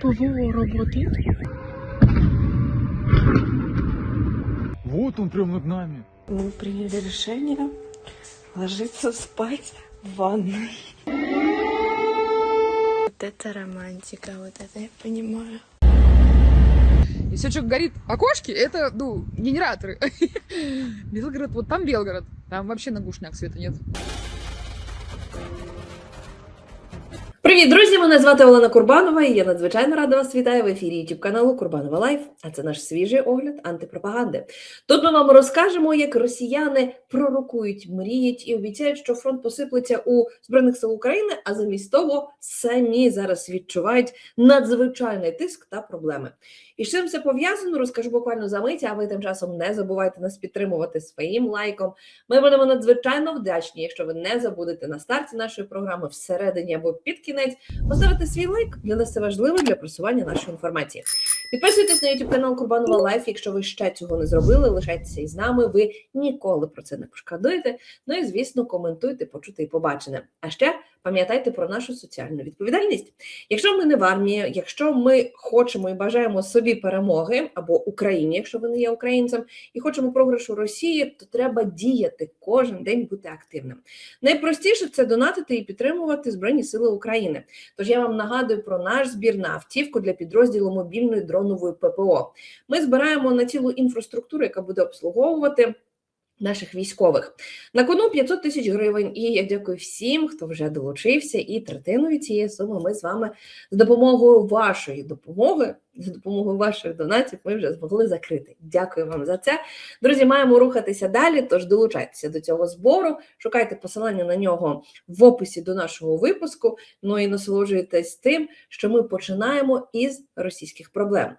ПВО работает? Вот он прям над нами. Мы приняли решение ложиться спать в ванной. Вот это романтика, вот это я понимаю. И все, что горит окошки, это, ну, генераторы. Белгород, вот там Белгород. Там вообще на гушняк света нет. Привіт, друзі! Мене звати Олена Курбанова, і я надзвичайно рада вас вітаю в ефірі YouTube каналу Курбанова Лайф. А це наш свіжий огляд антипропаганди. Тут ми вам розкажемо, як росіяни пророкують, мріють і обіцяють, що фронт посиплеться у збройних сил України, а замість того самі зараз відчувають надзвичайний тиск та проблеми. І з чим це пов'язано, розкажу буквально за мить, а ви тим часом не забувайте нас підтримувати своїм лайком. Ми будемо надзвичайно вдячні, якщо ви не забудете на старті нашої програми всередині або під кінець поставити свій лайк. Для нас це важливо для просування нашої інформації. Підписуйтесь на YouTube канал Курбанова Лайф. Якщо ви ще цього не зробили, лишайтеся із нами. Ви ніколи про це не пошкодуєте. Ну і звісно, коментуйте, почути і побачене. А ще пам'ятайте про нашу соціальну відповідальність. Якщо ми не в армії, якщо ми хочемо і бажаємо собі перемоги або Україні, якщо ви не є українцем, і хочемо програшу Росії, то треба діяти кожен день бути активним. Найпростіше це донатити і підтримувати Збройні Сили України. Тож я вам нагадую про наш збір на автівку для підрозділу мобільної дронової ППО. Ми збираємо на цілу інфраструктуру, яка буде обслуговувати. Наших військових на кону 500 тисяч гривень. І я дякую всім, хто вже долучився. І третину від цієї суми ми з вами з допомогою вашої допомоги, з допомогою ваших донатів, ми вже змогли закрити. Дякую вам за це. Друзі, маємо рухатися далі. Тож долучайтеся до цього збору, шукайте посилання на нього в описі до нашого випуску. Ну і насолоджуйтесь тим, що ми починаємо із російських проблем.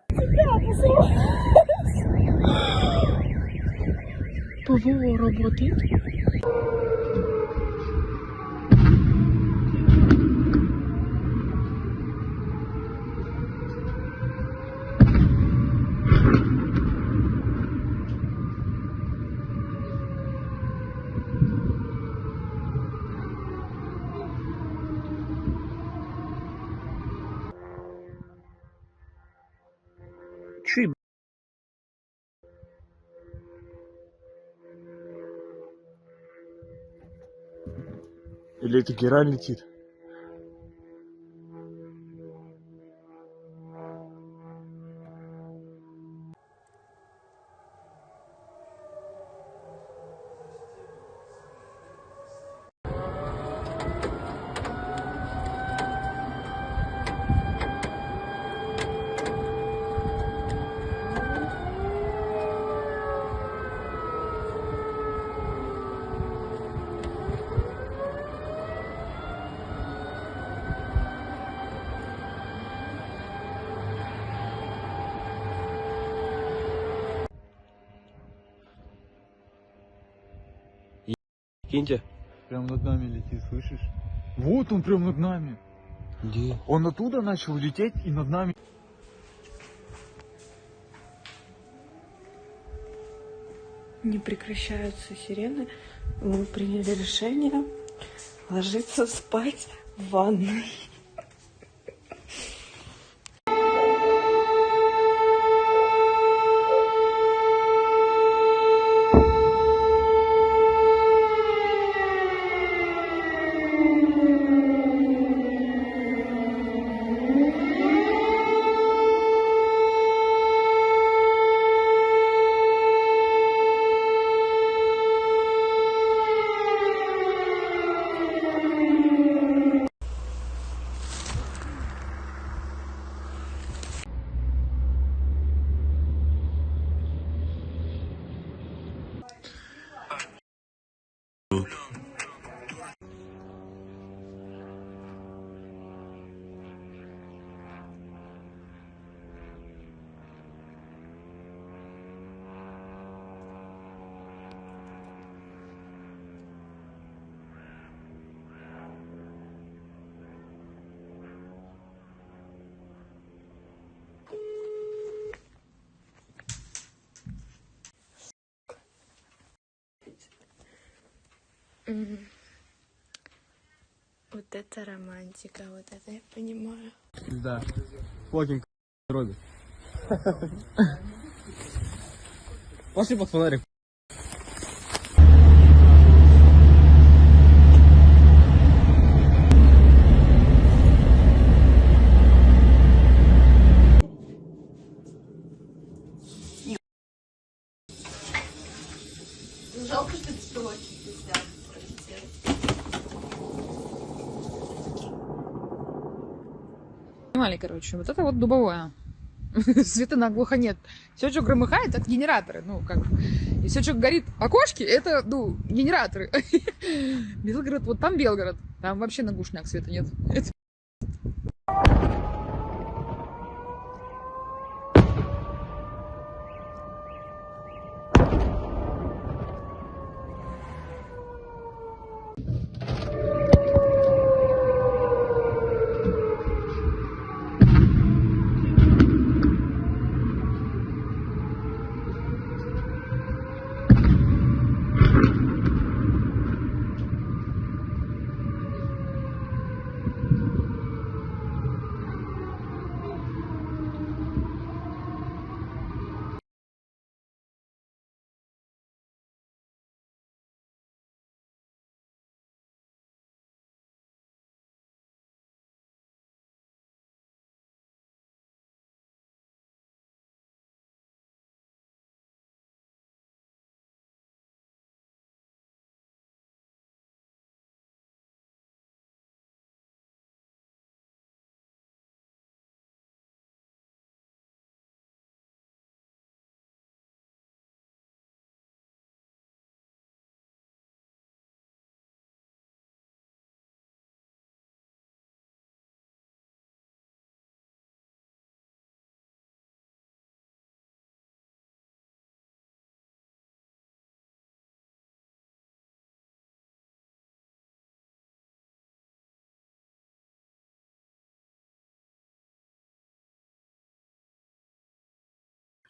ПВО работает? Или это Киньте. Прям над нами летит, слышишь? Вот он прям над нами. Где? Он оттуда начал лететь и над нами. Не прекращаются сирены. Мы приняли решение ложиться спать в ванной. Вот это романтика, вот это я понимаю. Да. Фокинг дроби. Пошли под фонарик. Понимали, короче, вот это вот дубовое. Света наглухо нет. Все, что громыхает, это генераторы. Ну, как. И все, что горит окошки, это, ну, генераторы. Белгород, вот там Белгород. Там вообще на гушняк света нет.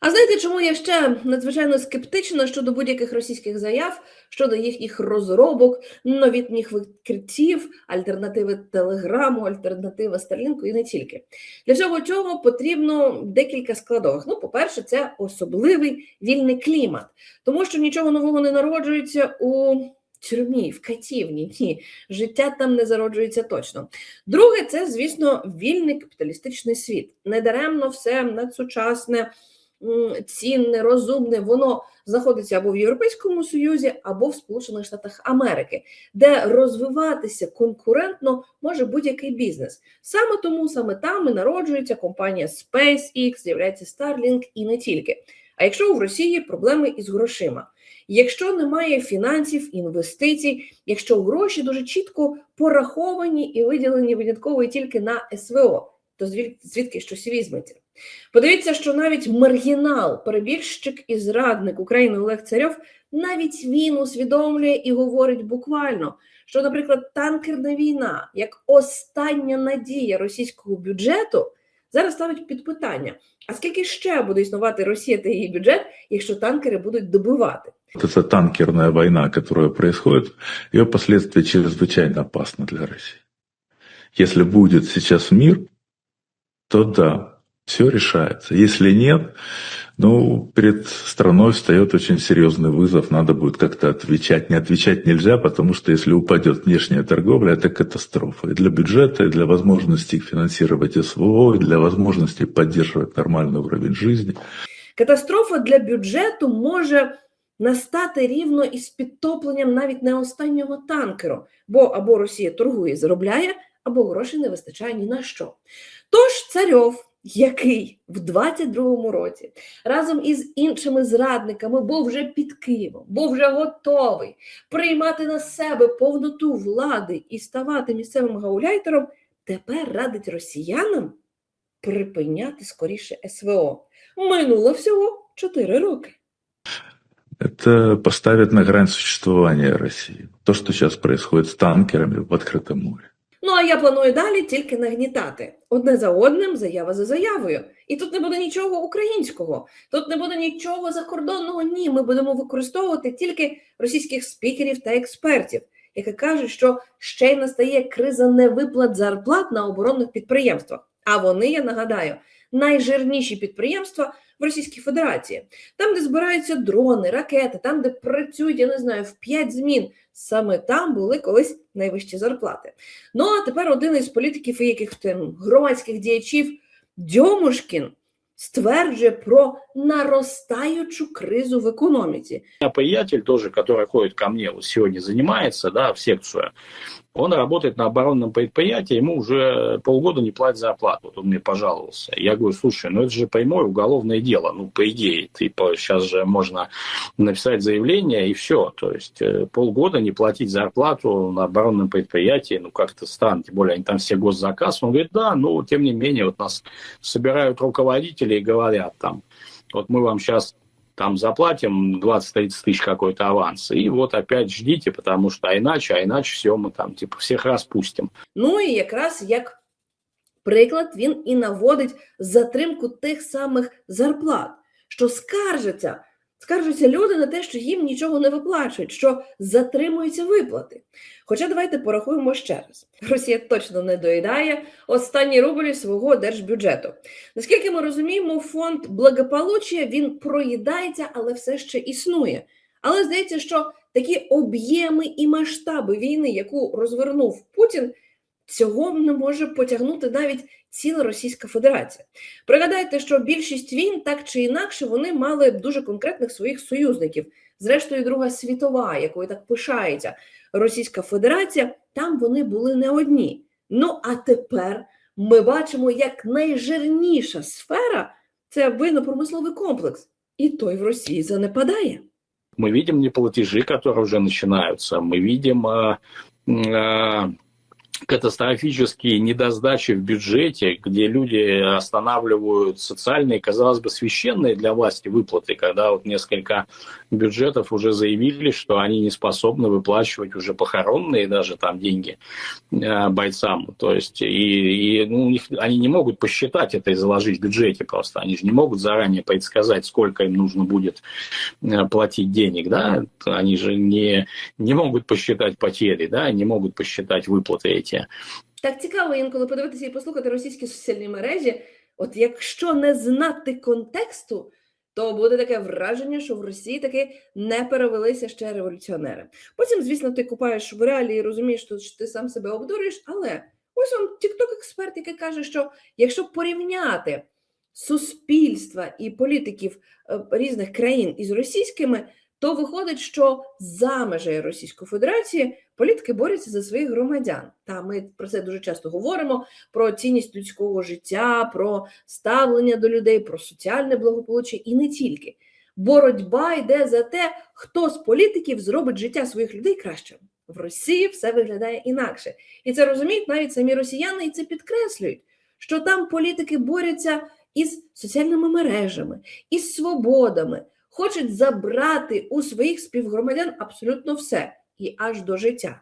А знаєте, чому я ще надзвичайно скептична щодо будь-яких російських заяв, щодо їхніх розробок, новітніх відкриттів, альтернативи Телеграму, альтернативи Старлінку і не тільки. Для всього цього потрібно декілька складових. Ну, по-перше, це особливий вільний клімат, тому що нічого нового не народжується у тюрмі, в катівні. Ні, життя там не зароджується точно. Друге, це, звісно, вільний капіталістичний світ. Недаремно все надсучасне цінне, розумне, воно знаходиться або в Європейському Союзі, або в Сполучених Штатах Америки, де розвиватися конкурентно може будь-який бізнес. Саме тому саме там і народжується компанія SpaceX, з'являється Starlink і не тільки. А якщо в Росії проблеми із грошима, якщо немає фінансів, інвестицій, якщо гроші дуже чітко пораховані і виділені винятково тільки на СВО, то звід- звідки щось візьметься? Подивіться, що навіть маргінал, перебіжчик і зрадник України Олег Царьов, навіть він усвідомлює і говорить буквально, що, наприклад, танкерна війна як остання надія російського бюджету зараз ставить під питання: а скільки ще буде існувати Росія та її бюджет, якщо танкери будуть добивати? Вот эта танкерная война, которая происходит, ее последствия чрезвычайно опасны для России. Если будет сейчас мир, то да, все решается. Если нет, ну, перед страной встает очень серьезный вызов, надо будет как-то отвечать. Не отвечать нельзя, потому что если упадет внешняя торговля, это катастрофа. И для бюджета, и для возможности финансировать СВО, и для возможности поддерживать нормальный уровень жизни. Катастрофа для бюджету може настати рівно із підтопленням навіть не останнього танкеру, бо або Росія торгує, і заробляє, або грошей не вистачає ні на що. Тож царьов, який в 22-му році разом із іншими зрадниками був вже під Києвом, був вже готовий приймати на себе повноту влади і ставати місцевим гауляйтером, тепер радить росіянам припиняти скоріше СВО. Минуло всього 4 роки. Это поставит на грань существования России. То, что сейчас происходит с танкерами в открытом море. Ну а я планую далі тільки нагнітати одне за одним, заява за заявою. І тут не буде нічого українського, тут не буде нічого закордонного. Ні, ми будемо використовувати тільки російських спікерів та експертів, які кажуть, що ще й настає криза невиплат зарплат на оборонних підприємствах. А вони, я нагадаю, найжирніші підприємства в Російській Федерації, там, де збираються дрони, ракети, там, де працюють, я не знаю, в 5 змін. Саме там були колись найвищі зарплати. Ну а тепер один із політиків і яких там громадських діячів Дьомушкін стверджує про наростаючу кризу в економіці. У меня приятель тоже, который ходит ко мне, вот сегодня занимается, да, в секцию, он работает на оборонном предприятии, ему уже полгода не платят зарплату. Вот он мне пожаловался. Я говорю, слушай, ну это же прямое уголовное дело. Ну, по идее, типа, сейчас же можно написать заявление и все. То есть э, полгода не платить зарплату на оборонном предприятии, ну как-то странно. Тем более они там все госзаказ. Он говорит, да, но тем не менее, вот нас собирают руководители и говорят там, вот мы вам сейчас там заплатим 20-30 тысяч какой-то аванс, и вот опять ждите, потому что а иначе, а иначе все, мы там типа всех распустим. Ну і якраз як приклад він і наводить затримку тих самих зарплат, що скаржаться, скаржаться люди на те, що їм нічого не виплачують, що затримуються виплати. Хоча давайте порахуємо ще раз: Росія точно не доїдає останні рублі свого держбюджету. Наскільки ми розуміємо, фонд благополуччя він проїдається, але все ще існує. Але здається, що такі об'єми і масштаби війни, яку розвернув Путін, цього не може потягнути навіть ціла Російська Федерація. Пригадайте, що більшість війн так чи інакше вони мали дуже конкретних своїх союзників. Зрештою, Друга світова, якою так пишається Російська Федерація, там вони були не одні. Ну а тепер ми бачимо, як найжирніша сфера це воєнно-промисловий комплекс, і той в Росії занепадає. Мы видим неплатежи, которые уже начинаются. Мы видим э, э, катастрофические недосдачи в бюджете, где люди останавливают социальные, казалось бы, священные для власти выплаты, когда вот несколько бюджетов уже заявили, что они не способны выплачивать уже похоронные даже там деньги э, бойцам. То есть и, и ну, у них, они не могут посчитать это и заложить в бюджете просто. Они же не могут заранее предсказать, сколько им нужно будет э, платить денег, да? Они же не, не могут посчитать потери, да, не могут посчитать выплаты эти. Так цікаво інколи подивитися і послухати російські соціальні мережі. От якщо не знати контексту, то буде таке враження, що в Росії таки не перевелися ще революціонери. Потім, звісно, ти купаєш в реалії і розумієш, що ти сам себе обдурюєш, але ось он тікток-експерт, який каже, що якщо порівняти суспільства і політиків е, різних країн із російськими, то виходить, що за межею Російської Федерації політики борються за своїх громадян. Та ми про це дуже часто говоримо: про цінність людського життя, про ставлення до людей, про соціальне благополуччя і не тільки. Боротьба йде за те, хто з політиків зробить життя своїх людей кращим. В Росії все виглядає інакше. І це розуміють навіть самі росіяни, і це підкреслюють, що там політики борються із соціальними мережами, із свободами, хочуть забрати у своїх співгромадян абсолютно все і аж до життя.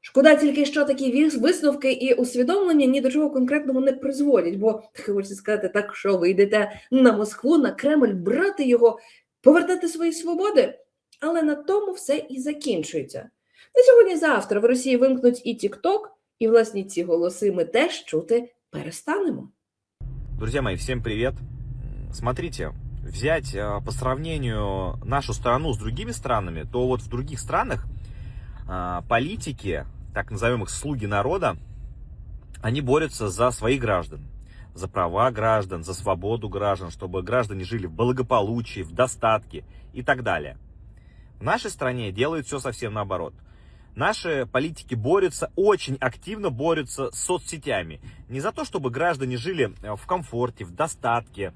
Шкода тільки, що такі висновки і усвідомлення ні до чого конкретного не призводять, бо хочеться сказати, так що ви йдете на Москву, на Кремль, брати його, повертати свої свободи, але на тому все і закінчується. На сьогодні-завтра в Росії вимкнуть і TikTok, і власні ці голоси ми теж чути перестанемо. Друзья мои, всем привет. Смотрите, взять э, по сравнению нашу страну с другими странами, то вот в других странах а, политики, так назовем их слуги народа, они борются за своих граждан, за права граждан, за свободу граждан, чтобы граждане жили в благополучии, в достатке и так далее. В нашей стране делают все совсем наоборот. Наши политики борются, очень активно борются с соцсетями. Не за то, чтобы граждане жили э, в комфорте, в достатке,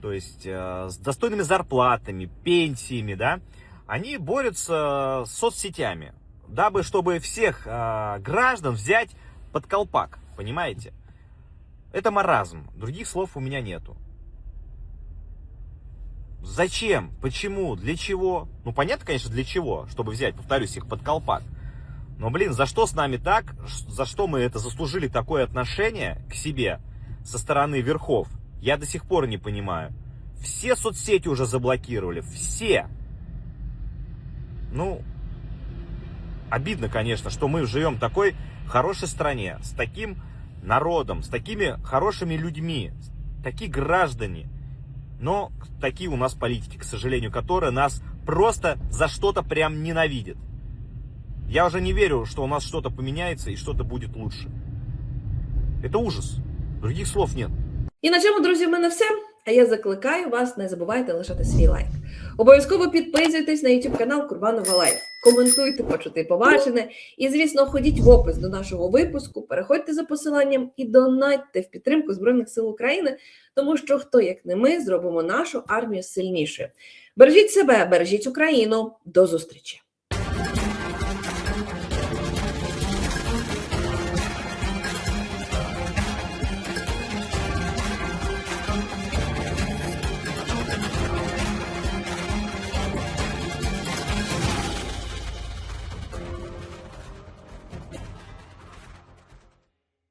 то есть э, с достойными зарплатами, пенсиями, да. Они борются с соцсетями, дабы, чтобы всех э, граждан взять под колпак, понимаете? Это маразм, других слов у меня нету. Зачем? Почему? Для чего? Ну, понятно, конечно, для чего, чтобы взять, повторюсь, их под колпак. Но, блин, за что с нами так? За что мы это заслужили такое отношение к себе со стороны верхов? Я до сих пор не понимаю. Все соцсети уже заблокировали. Все. Ну, обидно, конечно, что мы живем в такой хорошей стране, с таким народом, с такими хорошими людьми, такие граждане. Но такие у нас политики, к сожалению, которые нас просто за что-то прям ненавидят. Я уже не верю, что у нас что-то поменяется и что-то будет лучше. Это ужас. Других слов нет. І на цьому, друзі, в мене все. А я закликаю вас, не забувайте лишати свій лайк. Обов'язково підписуйтесь на YouTube канал Курбанова Лайф. Коментуйте, почути побачене. І, звісно, ходіть в опис до нашого випуску, переходьте за посиланням і донатьте в підтримку Збройних сил України, тому що хто, як не ми, зробимо нашу армію сильнішою. Бережіть себе, бережіть Україну. До зустрічі!